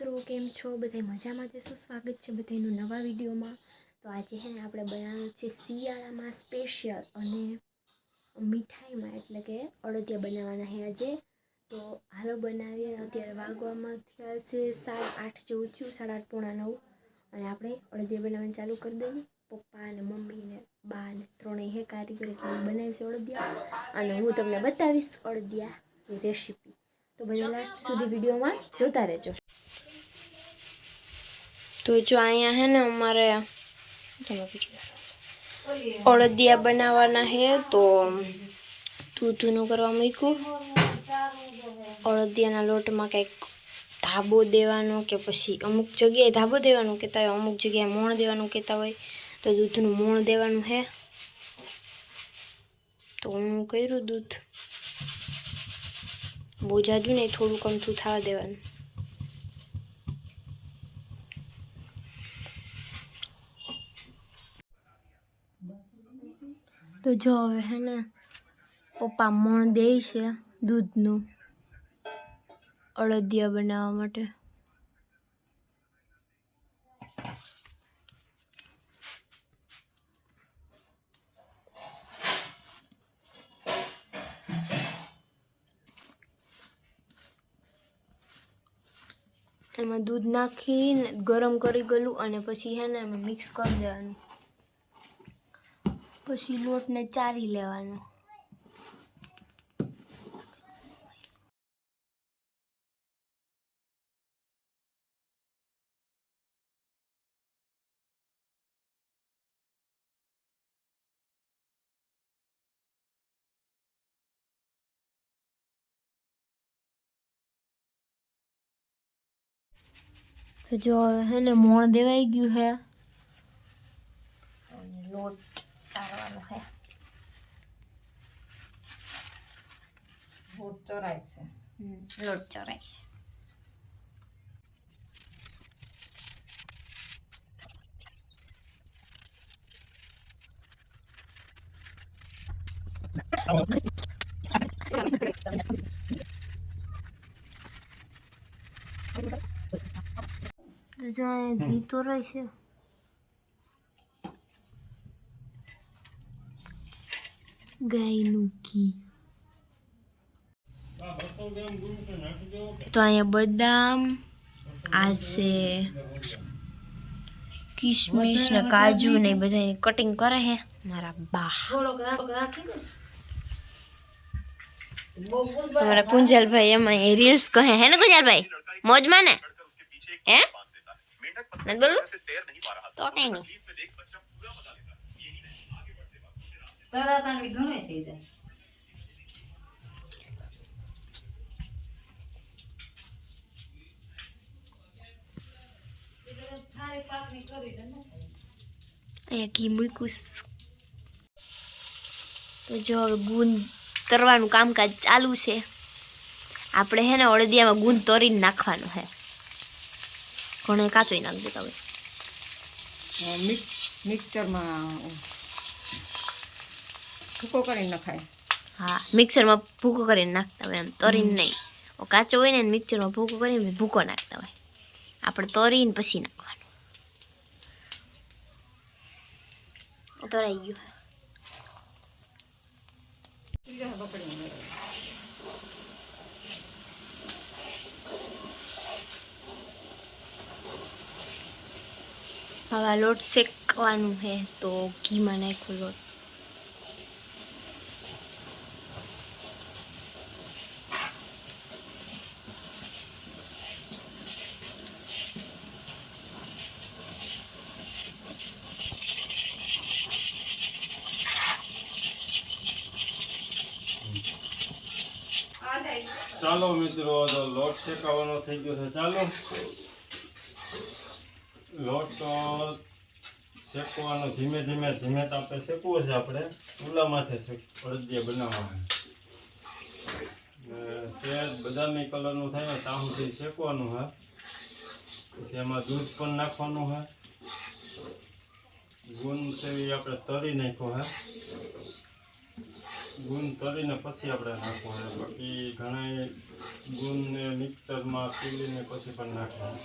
મિત્રો, કેમ છો? બધા મજામાં જશો સ્વાગત છે બધાનું નવા વિડીયોમાં. તો આજે છે ને આપણે બનાવવાનું છે શિયાળામાં સ્પેશિયલ અને મીઠાઈમાં, એટલે કે અડદિયા બનાવવાના છે આજે. તો હાલો બનાવીએ. અત્યારે વાગવામાં થયા છે સાડા આઠ જેવું થયું, સાડા આઠ પોણા નવ. અને આપણે અડદિયા બનાવવાનું ચાલુ કરી દઈએ. પપ્પા અને મમ્મી ને બા ને ત્રણેય હે કારીગર એટલે બનાવે છે અડદિયા. અને હું તમને બતાવીશ અડદિયા રેસીપી તો બધા લાસ્ટ સુધી વિડીયોમાં જોતા રહેજો. તો જો અહીંયા હે ને અમારે અળદિયા બનાવવાના હે તો દૂધનું કરવા મૂક્યું. અળદિયાના લોટમાં કંઈક ધાબો દેવાનો કે પછી અમુક જગ્યાએ ધાબો દેવાનું કહેતા હોય, અમુક જગ્યાએ મોણ દેવાનું કહેતા હોય, તો દૂધનું મોણ દેવાનું હે. તો હું કર્યું દૂધ. બહુ જાજુ નહીં, થોડુંક થવા દેવાનું. તો જો હવે હે ને, પપ્પા મણ દે છે દૂધનું અડદિયા બનાવવા માટે. એમાં દૂધ નાખીને ગરમ કરી ગયેલું અને પછી હે ને એમાં મિક્સ કરી દેવાનું. પછી લોટને ચારી લેવાનો. જો હે ને મોણ દેવાઈ ગયું હે. લોટ ચારવાનો હે લોટ ચરાય છે હમ, લોટ ચરાય છે જો અહીંયા ઘી તો રહેશે ગાયનું ઘી તો અહીંયા બદામ આ છે કિશમિશ ને કાજુ ને બધા કટિંગ કરે હે મારા બા થોડોક રાખ- રાખી દે બહુ બહુ જ અમારા કુંજલભાઈ એમાં રીલ્સ કહે હે ને કુંજલભાઈ મોજમાં ને હે નથી બોલું તો કઈ નહીં તરત આંગળી ઘણો થઈ જાય. અહીંયા ઘી મૂક્યું તો જો ગુંદ તરવાનું કામકાજ ચાલુ છે. આપણે હે ને અડદિયામાં ગુંદ તરીને નાખવાનું હે. ઘણો કાચો નાખી દેતા હોય. મિક્સરમાં ભૂકો કરીને નખાય હા મિક્સરમાં ભૂકો કરીને નાખતા હોય એમ તરીને નહીં ઓ કાચો હોય ને મિક્સરમાં ભૂકો કરીને ભૂકો નાખતા હોય આપણે તરીને પછી નાખવાનું તરાઈ ગયું હવે લોટ શેકવાનું છે તો ઘીમાં નાખ્યો લોટ ચાલો મિત્રો, તો લોટ શેકાવાનો થઈ ગયો છે. ચાલો. લોટ તો શેકવાનો ધીમે ધીમે ધીમે તાપે શેકવો છે આપણે. ચૂલામાંથી અડદિયા બનાવવાનું. તે બદામી કલરનું થાય ને, ત્યાં શેકવાનું છે. પછી એમાં દૂધ પણ નાખવાનું છે. ગુણ છે આપણે તળી નાખ્યો છે. ગુણ કરીને પછી આપણે નાખવું બાકી ઘણા ગુણને મિક્સરમાં પીલીને પછી પણ નાખવાનું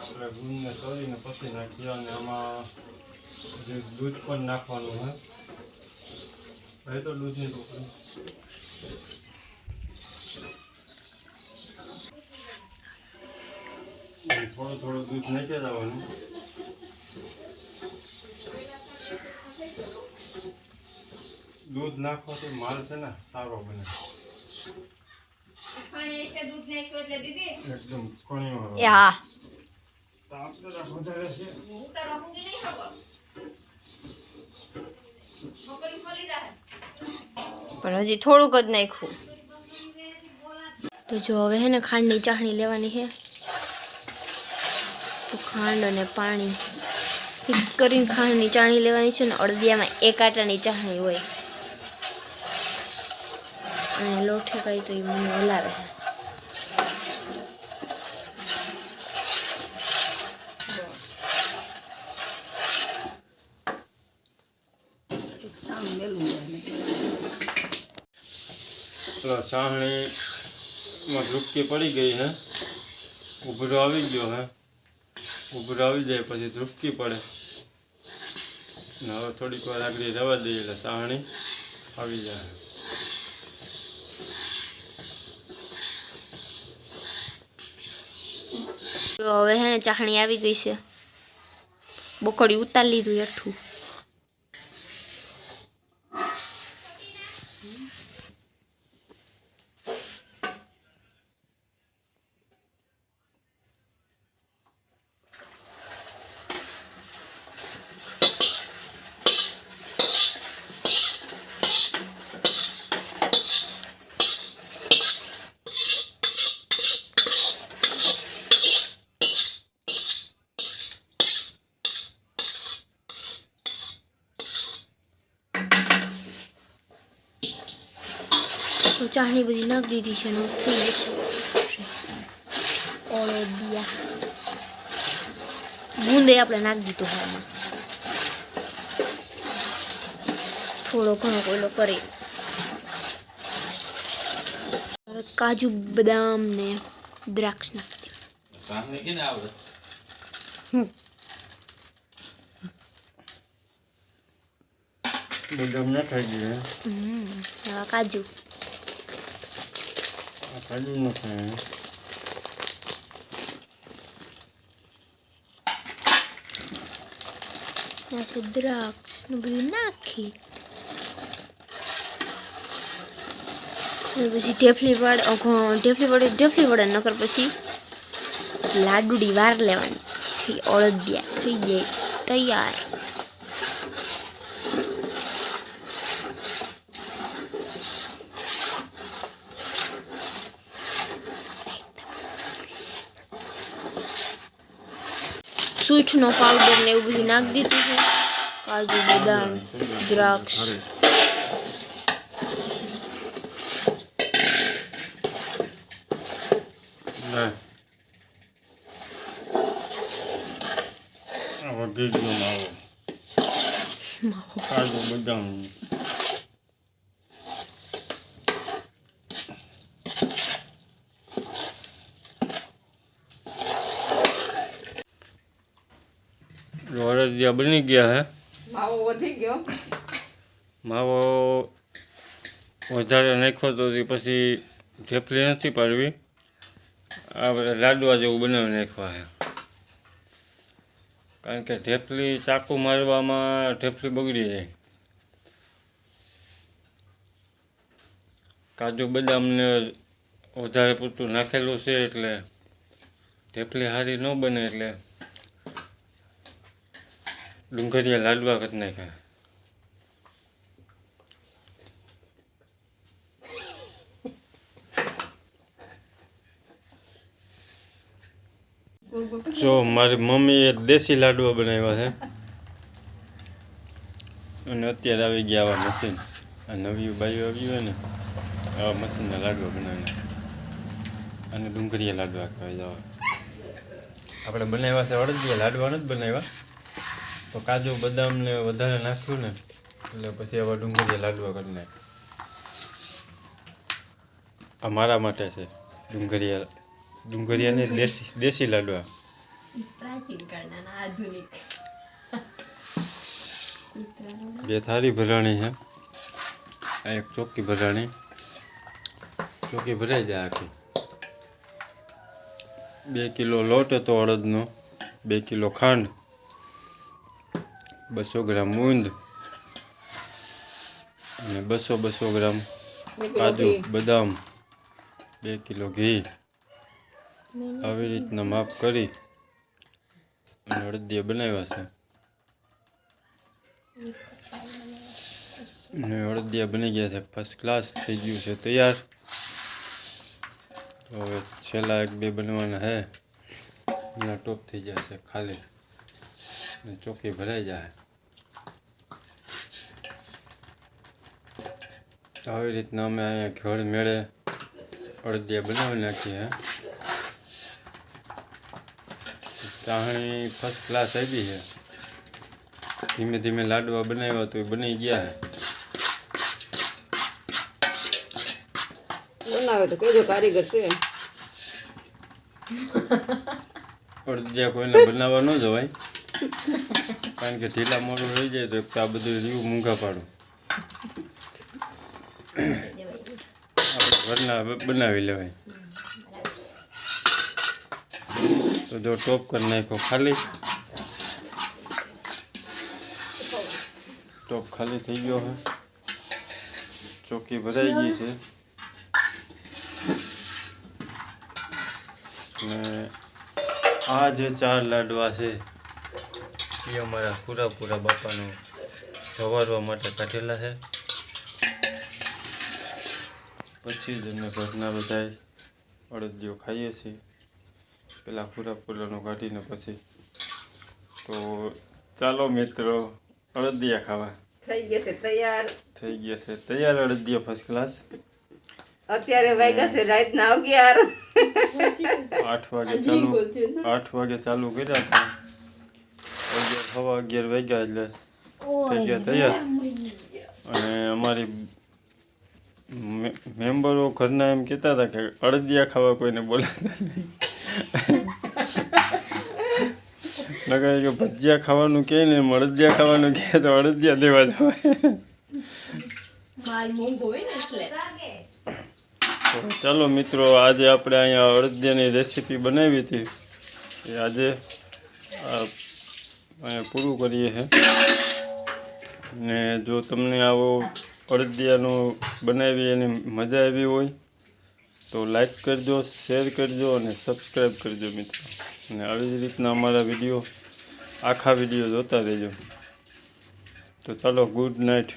આપણે ગુણને તળીને પછી નાખીએ અને આમાં જે દૂધ પણ નાખવાનું હોય. હવે તો દૂધની ટોકરી થોડું થોડું દૂધ નાખી દેવાનું. દૂધ નાખવાથી માલ છે ને સારો બને. એકદમ હા. તો પણ હજી થોડુંક જ નાખ્યું. તો જો હવે હે ને ખાંડની ચાસણી લેવાની છે તો ખાંડ અને પાણી. મિક્સ કરીને ખાંડની ચાસણી લેવાની છે ને અડદિયામાં એક આટાની ચાસણી હોય. અને લોઠે કઈ તો એ મને હલાવે છે સામ મેલું જાય ને ચલો ચાસણીમાં ઝૂપકી પડી ગઈ હે. ઉભરો આવી ગયો હે. ઉભરો આવી જાય પછી ઝૂપકી પડે. ને હવે થોડીક વાર આગળ રવા દઈએ એટલે ચાસણી આવી જાય. તો હવે હે ચાહણી આવી ગઈ છે. બકોડી ઉતારી લીધું હેઠું. તો ચાસણી બધી નાખી દીધી છે ને થઈ જશે ઓળદિયા ગુંદે આપણે નાખી દીધું હાલમાં. થોડો ઘણો કોયલો કરે. કાજુ બદામ ને દ્રાક્ષ નાખી ને બદામ ના ખાઈ ગયું હમ હવે કાજુ હે કાજુ ના છે દ્રાક્ષનું બધું નાખી. પછી ઢેફલી વડે ઢેફલી વડે ઢેફલી વડે નકર પછી લાડુડી વાર લેવાની. અળદિયા થઈ જાય. તૈયાર. સૂંઠનો પાવડર ને એવું બધું નાખી દીધું છે કાજુ બદામ દ્રાક્ષ વધી ગયો માવો કાજુ બદામ વરદિયા બની ગયા હે. માવો વધી ગયો. માવો વધારે નાખ્યો તો પછી ઢેફલી નથી પાડવી. આ બધા લાડવા જેવું બનાવી નાખવા છે કારણ કે ઢેફલી ચાકુ મારવામાં ઢેફલી બગડી જાય. કાજુ બદામને વધારે પૂરતું નાખેલું છે એટલે ઢેફલી સારી ન બને એટલે ડુંગળીયા લાડવા કરી નાખ્યા. જો મારી મમ્મીએ દેશી લાડવા બનાવ્યા છે. અને અત્યારે આવી ગયા આવા મશીન આ નવી બાયું આવ્યું હોય ને, આવા મશીનના લાડવા બનાવીને અને ડુંગળીયા લાડવા કહેવાય આપણે બનાવ્યા છે, અડદિયા લાડવા નથી બનાવ્યા. તો કાજુ બદામ ને વધારે નાખ્યું ને, એટલે પછી આવા ડુંગળીયા લાડવા કરી નાખ આ મારા માટે છે ડુંગળીયા ડુંગળીયાને દેશી દેશી લાડવા. બે થાળી ભરાણી છે. આ એક ચોકી ભરાણી. ચોકી ભરાઈ જાય આખી. બે કિલો લોટ હતો અડદનો, બે કિલો ખાંડ. બસો ગ્રામ મૂંદ અને બસો બસો ગ્રામ કાજુ બદામ બે કિલો ઘી. આવી રીતના માપ કરી અને અડદિયા બનાવ્યા છે. અને અડદિયા બની ગયા છે. ફર્સ્ટ ક્લાસ થઈ ગયું છે તૈયાર. તો હવે છેલ્લા એક બે બનવાના છે. એના ટોપ થઈ જશે ખાલી. અને ચોકી ભરાઈ જાય. આવી રીતના અમે અહીંયા ઘર મેળે અડદિયા બનાવી નાખીએ ચાહણી ફર્સ્ટ ક્લાસ આવી છે ધીમે ધીમે લાડવા બનાવ્યા તો એ બની ગયા બનાવે તો કહેજો કારીગર છે અડદિયા કોઈને બનાવવા ન જવાય કારણ કે ઢીલા મોડું રહી જાય તો એક તો આ બધું રીવું મૂંઘા પાડું આપણે ઘરના બ- બનાવી લેવાય તો જો ટોપ કરી નાખો ખાલી ટોપ ખાલી થઈ ગયો છે ચોકી ભરાઈ ગઈ છે ને આ જે ચાર લાડવા છે એ અમારા પૂરા પૂરા બાપાનું સવારવા માટે કાઢેલા છે પછી જ અમે ઘરના બધાએ અડદિયો ખાઈએ છીએ. પેલા પૂરા પૂરાનું કાઢીને પછી તો ચાલો મિત્રો અડદિયા ખાવા. થઈ ગયા છે તૈયાર. થઈ ગયા છે તૈયાર અડદિયા ફર્સ્ટ ક્લાસ અત્યારે વાગ્યા છે રાતના અગિયાર. આઠ વાગે ચાલુ આઠ વાગે ચાલુ કર્યા હતા. અગિયાર સવા અગિયાર વાગ્યા એટલે થઈ ગયા તૈયાર. અને અમારી મેમ્બરો ઘરના એમ કહેતા હતા કે અડદિયા ખાવા કોઈને બોલાતા નહીં. નગર કે ભજીયા ખાવાનું કહે ને અડદિયા ખાવાનું કહે તો અડદિયા દેવા જવાય ચાલો મિત્રો આજે આપણે અહીંયા અડદિયાની રેસીપી બનાવી હતી. એ આજે આ અહીંયા પૂરું કરીએ છીએ ને જો તમને આવો અડદિયાનું બનાવી એની મજા આવી હોય તો લાઈક કરજો શેર કરજો અને સબસ્ક્રાઈબ કરજો મિત્રો. અને આવી જ રીતના અમારા વીડિયો આખા વીડિયો જોતા રહેજો. તો ચાલો ગુડ નાઇટ